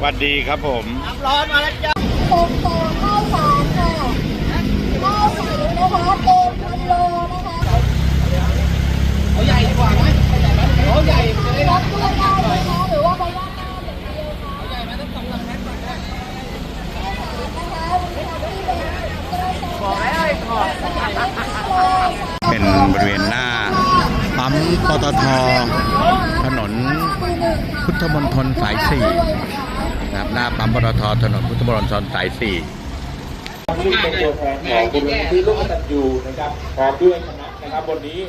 สวัสดีครับผมน้ำร้อนมาแล้วจ้าตกต่อข้าวสารค่ะข้าวสารนะคะเต็มพันโลนะคะเอาใหญ่ดีกว่าไหมเอาใหญ่จะได้รับด้วยได้ไหมคะหรือว่าไปย่างหน้าอย่างเดียวคะใหญ่มาตั้งสองหลังแม็กก่อนนะนะคะมีทางที่เป็นกระสอบขอให้ไอ้ขอเป็นบริเวณหน้าปั๊มปตท ถนนพุทธมณฑลสายสี่ นะครับหน้าปั๊มปตทถนนพุทธมณฑลสายสี่ที่เป็นตัวแทนของบุญที่ร่วมกันอยู่นะครับพร้อมด้วยคณะนะครับวันนี้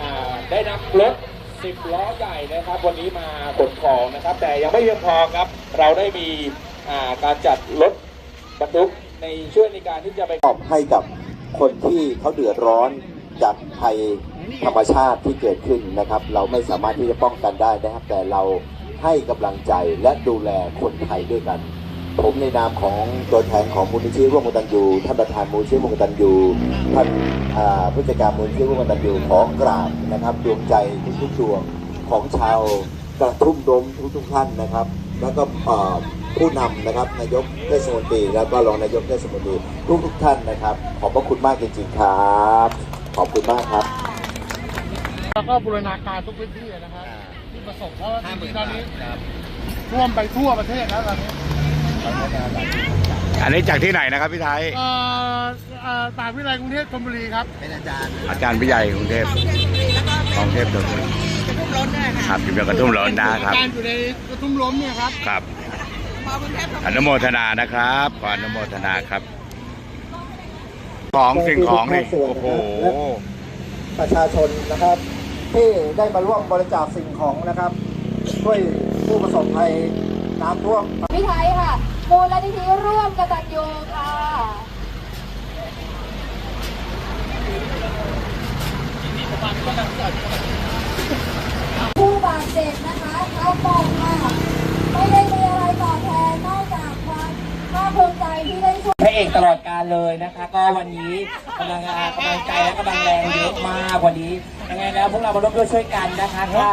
อ่าได้นำรถ10ล้อใหญ่นะครับวันนี้มาขนของนะครับ แต่ยังไม่เพียงพอครับ เราได้มีอ่าการจัดรถบรรทุกในช่วยในการที่จะไปมอบให้กับคนที่เขาเดือดร้อนจากภัยธรรมชาติที่เกิดขึ้นนะครับ เราไม่สามารถที่จะป้องกันได้นะครับ แต่เรา ให้กำลังใจและดูแลคนไทยด้วยกัน ผมในนามของตัวแทนของมูลนิธิร่วมกตันยูท่านประธานมูลนิธิร่วมกตันยูท่านผู้จัดการมูลนิธิร่วมกตันยูขอกราบนะครับดวงใจทุกๆดวงของชาวกระทุ่มรมทุกๆท่านนะครับ แล้วก็ผู้นำนะครับนายกเทศมนตรีแล้วก็รองนายกเทศมนตรีทุกทุกๆท่านนะครับ ขอบพระคุณมากจริงๆครับ ขอบคุณมากครับ แล้วก็บูรณาการทุกพื้นที่นะครับ ที่ประสบเพราะว่าจริงๆตอนนี้ท่วมไปทั่วประเทศแล้วตอนนี้อันนี้จากที่ไหนนะครับพี่ไทยเอ่อเอ่อตามวิทยาลัยกรุงเทพธนบุรีครับ เป็นอาจารย์อาจารย์พิใหญ่กรุงเทพกรุงเทพธนบุรีจะพุ่มร้อนด้วยค่ะครับอยู่เดียวกระทุ่มร้อนนะครับการอยู่ในกระทุ่มล้มเนี่ยครับครับมากรุงเทพอนุโมทนานะครับขออนุโมทนาครับ ของสิ่งของนี่โอ้โหประชาชนนะครับ ที่ได้มาร่วมบริจาคสิ่งของนะครับช่วยผู้ประสบภัยน้ำท่วมพี่ไทยค่ะ มูลนิธิร่วมกตัญญูค่ะผู้บาดเจ็บนะคะเขาบอกค่ะไม่ได้ เอกตลอดการเลยนะคะ ก็วันนี้กำลังกำลังใจและกำลังแรงเยอะมากวันนี้ยังไงแล้วพวกเรามาร่วมด้วยช่วยกันนะคะถ้า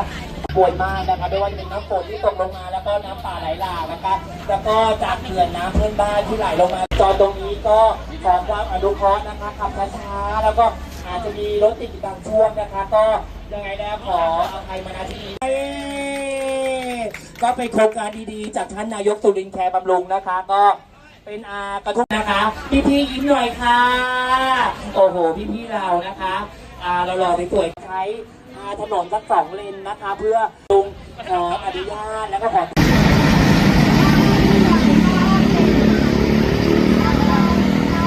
ป่วยมากนะคะไม่ว่าจะเป็นน้ำฝนที่ตกลงมาแล้วก็น้ำป่าไหลหลากนะคะแล้วก็จากเขื่อนน้ำเพื่อนบ้านที่ไหลลงมาจอตรงนี้ก็ขอความอนุเคราะห์นะคะขับช้าๆแล้วก็อาจจะมีรถติดบางช่วงนะคะ ก็ยังไงแล้วขออภัยมาณที่นี้ก็เป็นโครงการดีๆ จากท่านนายกสุรินทร์แคร์บำรุงนะคะ ก็ เป็นอากระทุกนะคะ พี่พี่ยิ้มหน่อยค่ะ โอ้โห พี่พี่เรานะคะอาเราหล่อไปสวยๆใช้อาถนนสักสองเลนนะคะ เพื่อลงขออนุญาตแล้วก็ขอ ประธานนิตินะคะหมู่บ้านนิชากรค่ะ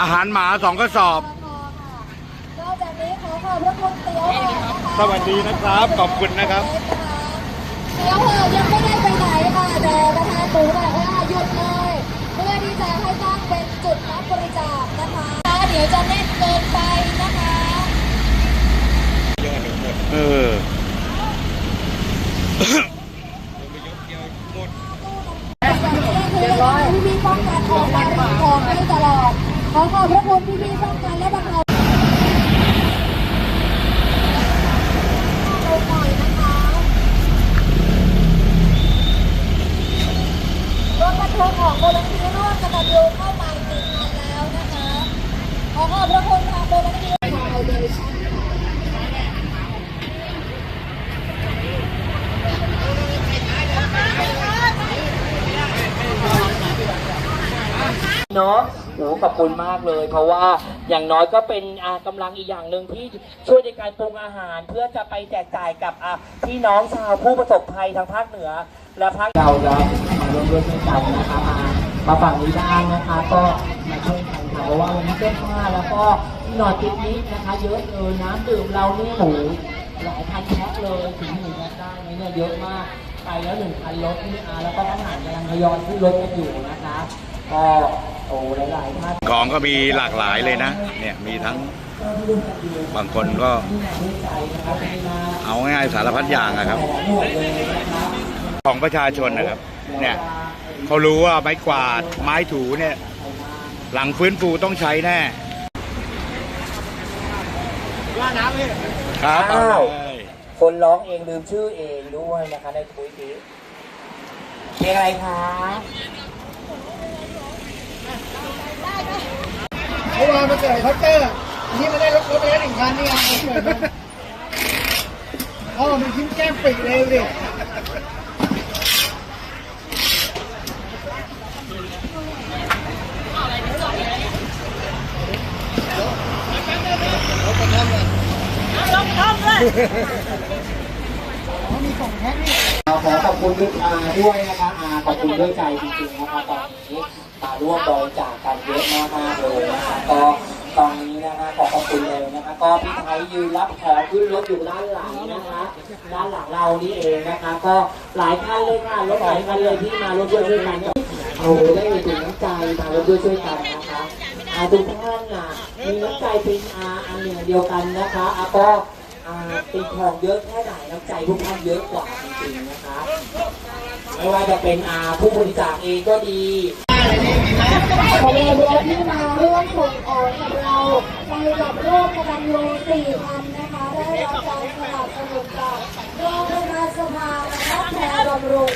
อาหารหมาสองกระสอบนอกจากนี้ขอขอบพระคุณเตี๋ยวหอนะคะสวัสดีนะครับ ขอบคุณนะครับเตี๋ยวหอยังไม่ได้ไปไหนค่ะแต่ประธานหมูบอกว่าหยุดเลย เพื่อที่จะให้ตั้งเป็นจุดรับบริจาคนะคะ เดี๋ยวจะแน่นเกินไปนะคะ เออ พี่พี่ๆป้องกันออกมาของให้ตลอด ขอขอบพระคุณพี่พี่ๆป้องกันและบรรเทาลงหน่อยนะคะรถบรรทุกของมูลนิธิร่วมกตัญญูเข้ามาถึงคันแล้วนะคะ ขอขอบพระคุณทางมูลนิธิฟาวเดชั่นเนาะ โอ้ขอบคุณมากเลย เพราะว่าอย่างน้อยก็เป็นอ่ากำลังอีกอย่างหนึ่งที่ช่วยในการปรุงอาหาร เพื่อจะไปแจกจ่ายกับอ่าพี่น้องชาวผู้ประสบภัยทางภาคเหนือ และภาคเราจะมาร่วมด้วยช่วยกันนะคะมามาฝั่งนี้บ้างนะคะ ก็มาช่วยกันค่ะเพราะว่าวันนี้เสื้อผ้าแล้วก็ที่นอนปิกนิกนะคะ เยอะเลยน้ำดื่มเรานี่โหหลายพันแพ็คเลยถึงหนึ่งแพ็คได้ไหมเนี่ยเยอะมากไปแล้วหนึ่งพันรถนี่อาแล้วก็อาหารกำลังทยอยขึ้นรถกันอยู่นะคะก็ โอ้หลายๆท่านของก็มีหลากหลายเลยนะ เนี่ยมีทั้งบางคนก็ เอาง่ายๆสารพัดอย่างอะครับ ของประชาชนนะครับ เนี่ยเขารู้ว่าไม้กวาดไม้ถูเนี่ย หลังฟื้นฟูต้องใช้แน่ครับอ้าวเเลยคนร้องเองลืมชื่อเองด้วยนะคะในคุยนี้เพลงอะไรคะ เมื่อวานมาเจอเคาน์เตอร์อันนี้มาได้รถรถไปแล้วหนึ่งคันนี่ไงเกิดมาเอามันทิ้งแก้มปิดเลยดิ ขอขอบคุณด้วยอาด้วยนะคะอาขอบคุณด้วยใจจริงๆนะคะตอนนี้มาร่วมบริจาคกันเยอะมากๆเลยนะคะก็ตอนนี้นะคะขอขอบคุณเลยนะคะก็พี่ไทยยืนรับของขึ้นรถอยู่ด้านหลังนะคะด้านหลังเรานี่เองนะคะ ก็หลายคันเลยค่ะรถหลายคันเลยที่มาร่วมด้วยช่วยกันเอาได้ถึงน้ำใจมาร่วมด้วยช่วยกันนะคะอาทุกท่านน่ะมีน้ำใจเป็นอาอันหนึ่งเดียวกันนะคะอาก็อ่าเป็นทองเยอะแค่ไหนน้ำใจพวกท่านเยอะกว่าจริงๆนะคะไม่ว่าจะเป็นอาผู้บริจาคเองก็ดีขอบคุณที่มาร่วมส่งออกกับเราในกับโรคกำลังโลสี่พันนะคะได้รับการสนับสนุนจากรงพยาบาลสภาและแพรบำรุง